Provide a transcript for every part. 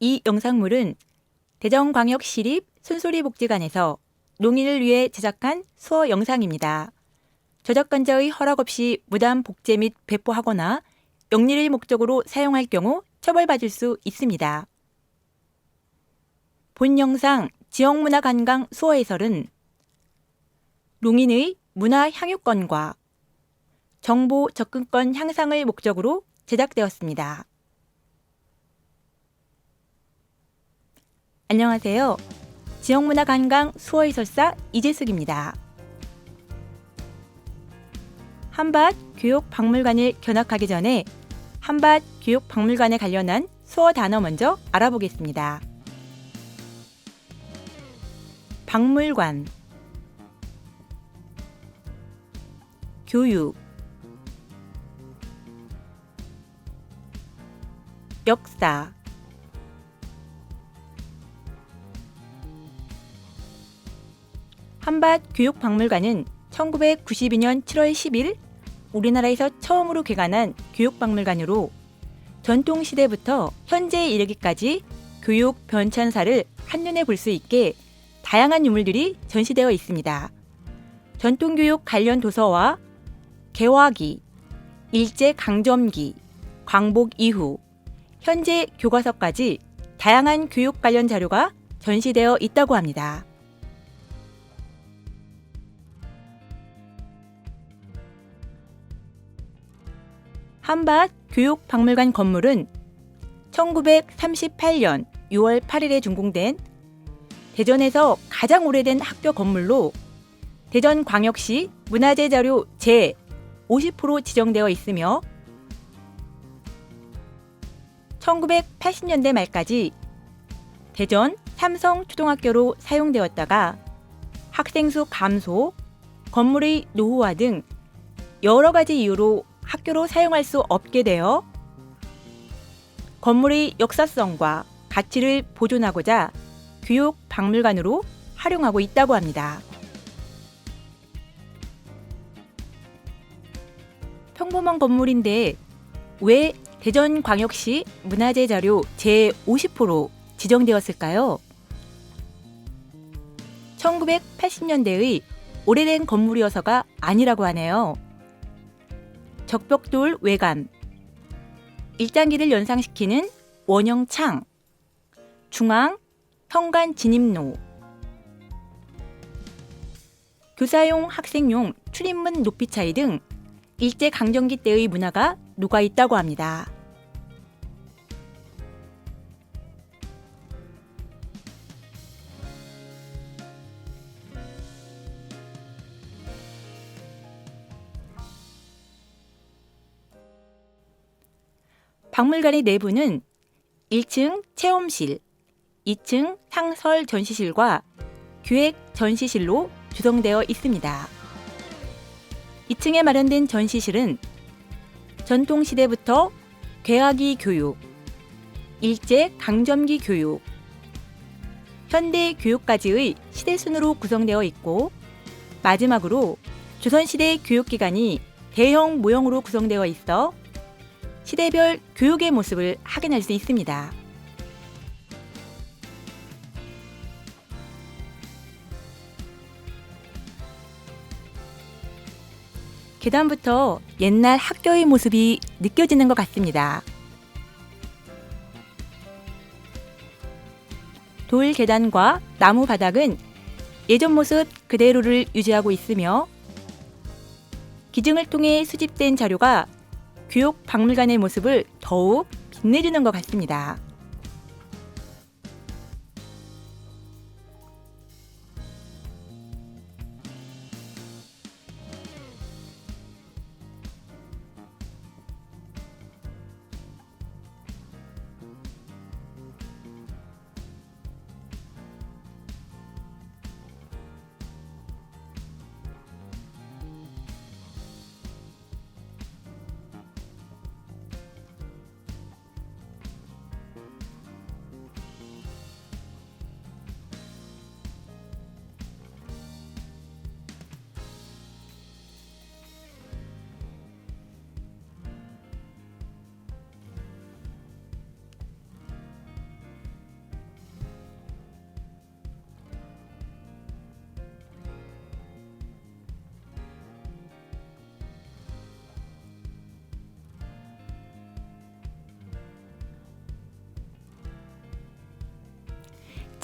이 영상물은 대전광역시립 순소리복지관에서 농인을 위해 제작한 수어 영상입니다. 저작권자의 허락 없이 무단 복제 및 배포하거나 영리를 목적으로 사용할 경우 처벌받을 수 있습니다. 본 영상 지역문화관광 수어 해설은 농인의 문화 향유권과 정보 접근권 향상을 목적으로 제작되었습니다. 안녕하세요. 지역문화관광 수어해설사 이재숙입니다. 한밭 교육박물관을 견학하기 전에 한밭 교육박물관에 관련한 수어 단어 먼저 알아보겠습니다. 박물관 교육 역사 한밭 교육박물관은 1992년 7월 10일 우리나라에서 처음으로 개관한 교육박물관으로 전통 시대부터 현재에 이르기까지 교육 변천사를 한눈에 볼 수 있게 다양한 유물들이 전시되어 있습니다. 전통교육 관련 도서와 개화기, 일제 강점기, 광복 이후, 현재 교과서까지 다양한 교육 관련 자료가 전시되어 있다고 합니다. 한밭 교육박물관 건물은 1938년 6월 8일에 준공된 대전에서 가장 오래된 학교 건물로 대전광역시 문화재 자료 제50% 지정되어 있으며 1980년대 말까지 대전 삼성초등학교로 사용되었다가 학생 수 감소, 건물의 노후화 등 여러 가지 이유로 학교로 사용할 수 없게 되어 건물의 역사성과 가치를 보존하고자 교육 박물관으로 활용하고 있다고 합니다. 평범한 건물인데 왜 대전광역시 문화재 자료 제50% 지정되었을까요? 1980년대의 오래된 건물이어서가 아니라고 하네요. 적벽돌 외관, 일장기를 연상시키는 원형 창, 중앙 현관 진입로, 교사용 학생용 출입문 높이 차이 등 일제 강점기 때의 문화가 녹아 있다고 합니다. 박물관의 내부는 1층 체험실, 2층 상설 전시실과 기획 전시실로 구성되어 있습니다. 2층에 마련된 전시실은 전통시대부터 괴하기 교육, 일제 강점기 교육, 현대 교육까지의 시대순으로 구성되어 있고 마지막으로 조선시대 교육기관이 대형 모형으로 구성되어 있어 시대별 교육의 모습을 확인할 수 있습니다. 계단부터 옛날 학교의 모습이 느껴지는 것 같습니다. 돌 계단과 나무 바닥은 예전 모습 그대로를 유지하고 있으며 기증을 통해 수집된 자료가 교육 박물관의 모습을 더욱 빛내주는 것 같습니다.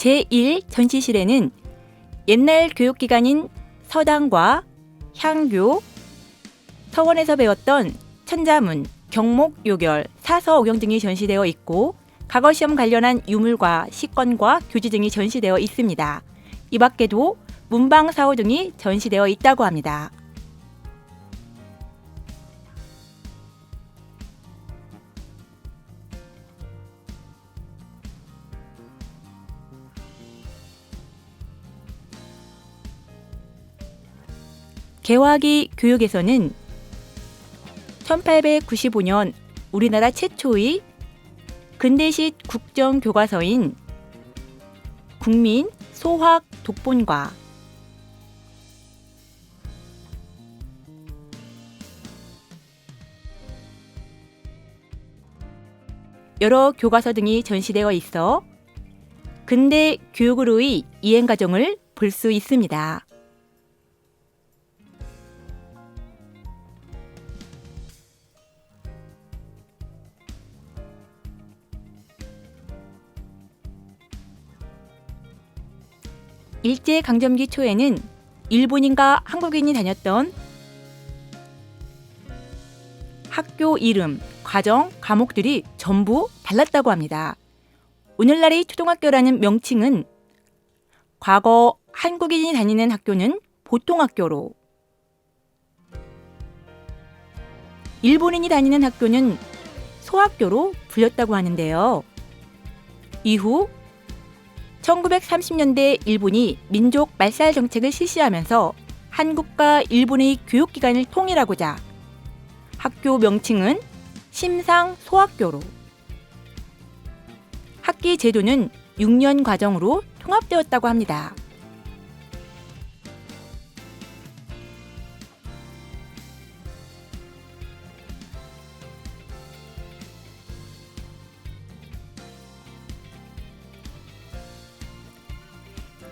제1 전시실에는 옛날 교육기관인 서당과 향교, 서원에서 배웠던 천자문, 경목, 요결, 사서, 오경 등이 전시되어 있고 과거 시험 관련한 유물과 식권과 교지 등이 전시되어 있습니다. 이 밖에도 문방 사호 등이 전시되어 있다고 합니다. 개화기 교육에서는 1895년 우리나라 최초의 근대식 국정 교과서인 국민 소학 독본과 여러 교과서 등이 전시되어 있어 근대 교육으로의 이행 과정을 볼 수 있습니다. 일제 강점기 초에는 일본인과 한국인이 다녔던 학교 이름, 과정, 과목들이 전부 달랐다고 합니다. 오늘날의 초등학교라는 명칭은 과거 한국인이 다니는 학교는 보통 학교로 일본인이 다니는 학교는 소학교로 불렸다고 하는데요. 이후 1930년대 일본이 민족 말살 정책을 실시하면서 한국과 일본의 교육기관을 통일하고자 학교 명칭은 심상 소학교로 학기 제도는 6년 과정으로 통합되었다고 합니다.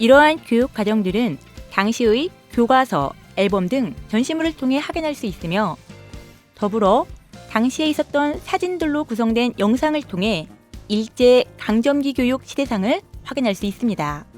이러한 교육 과정들은 당시의 교과서, 앨범 등 전시물을 통해 확인할 수 있으며 더불어 당시에 있었던 사진들로 구성된 영상을 통해 일제 강점기 교육 시대상을 확인할 수 있습니다.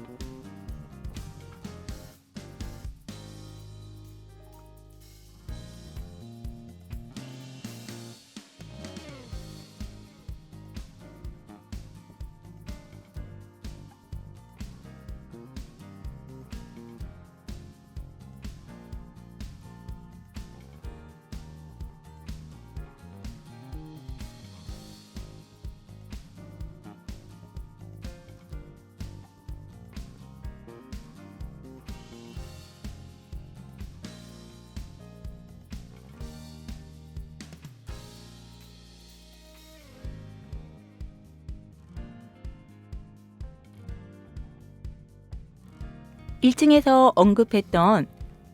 일 층에서 언급했던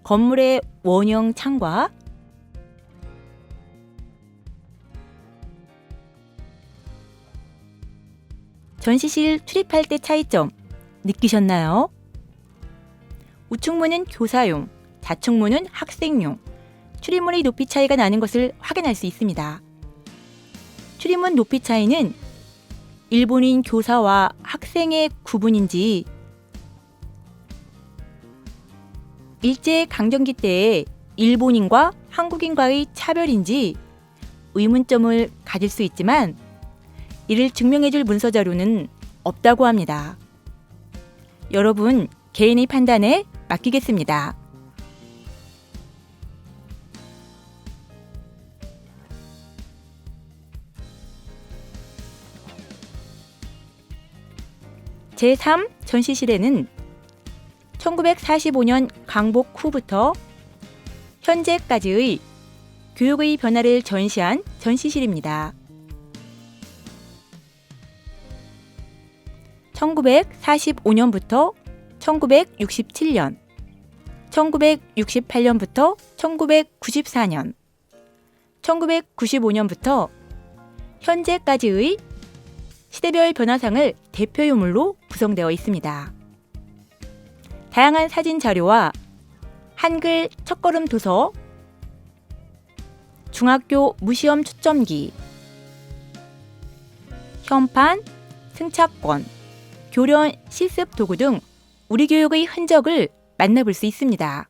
건물의 원형 창과 전시실 출입할 때 차이점 느끼셨나요? 우측문은 교사용, 좌측문은 학생용, 출입문의 높이 차이가 나는 것을 확인할 수 있습니다. 출입문 높이 차이는 일본인 교사와 학생의 구분인지 일제 강점기 때의 일본인과 한국인과의 차별인지 의문점을 가질 수 있지만 이를 증명해줄 문서 자료는 없다고 합니다. 여러분 개인의 판단에 맡기겠습니다. 제3 전시실에는 1945년 강복 후부터 현재까지의 교육의 변화를 전시한 전시실입니다. 1945년부터 1967년, 1968년부터 1994년, 1995년부터 현재까지의 시대별 변화상을 대표 유물로 구성되어 있습니다. 다양한 사진 자료와 한글 첫걸음 도서, 중학교 무시험 초점기, 현판, 승차권, 교련, 실습 도구 등 우리 교육의 흔적을 만나볼 수 있습니다.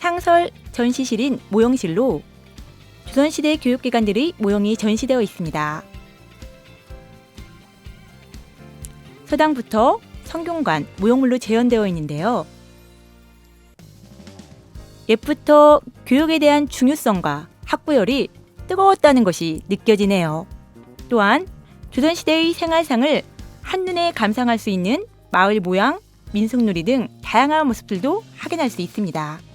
상설 전시실인 모형실로 조선시대 교육기관들의 모형이 전시되어 있습니다. 서당부터 성균관, 모형물로 재현되어 있는데요. 옛부터 교육에 대한 중요성과 학부열이 뜨거웠다는 것이 느껴지네요. 또한 조선시대의 생활상을 한눈에 감상할 수 있는 마을 모양, 민속놀이 등 다양한 모습들도 확인할 수 있습니다.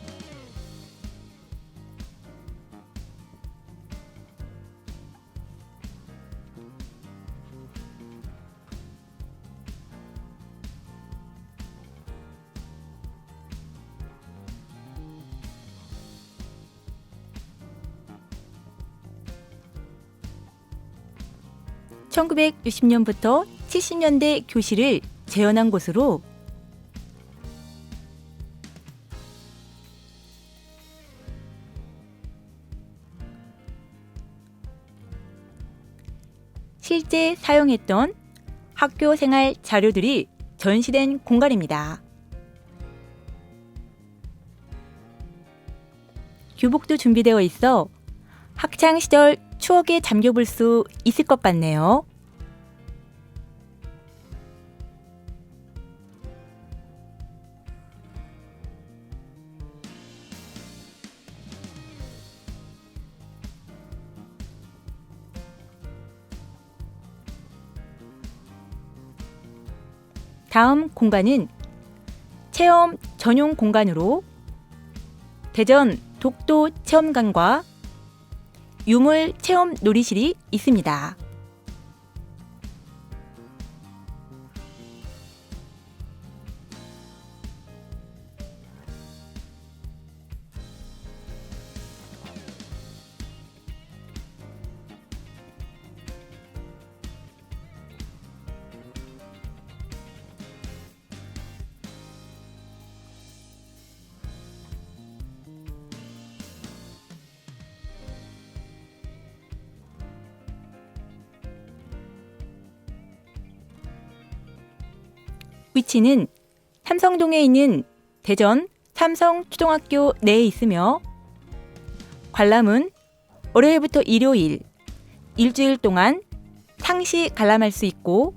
(1960년부터) (70년대) 교실을 재현한 곳으로 실제 사용했던 학교 생활 자료들이 전시된 공간입니다. 교복도 준비되어 있어 학창 시절 추억에 잠겨볼 수 있을 것 같네요. 다음 공간은 체험 전용 공간으로 대전 독도 체험관과 유물 체험 놀이실이 있습니다. 위치는 삼성동에 있는 대전 삼성초등학교 내에 있으며 관람은 월요일부터 일요일 일주일 동안 상시 관람할 수 있고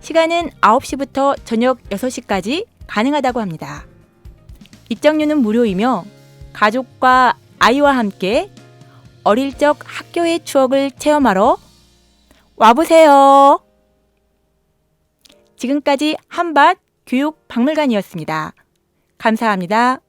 시간은 9시부터 저녁 6시까지 가능하다고 합니다. 입장료는 무료이며 가족과 아이와 함께 어릴 적 학교의 추억을 체험하러 와보세요. 지금까지 한밭 교육박물관이었습니다. 감사합니다.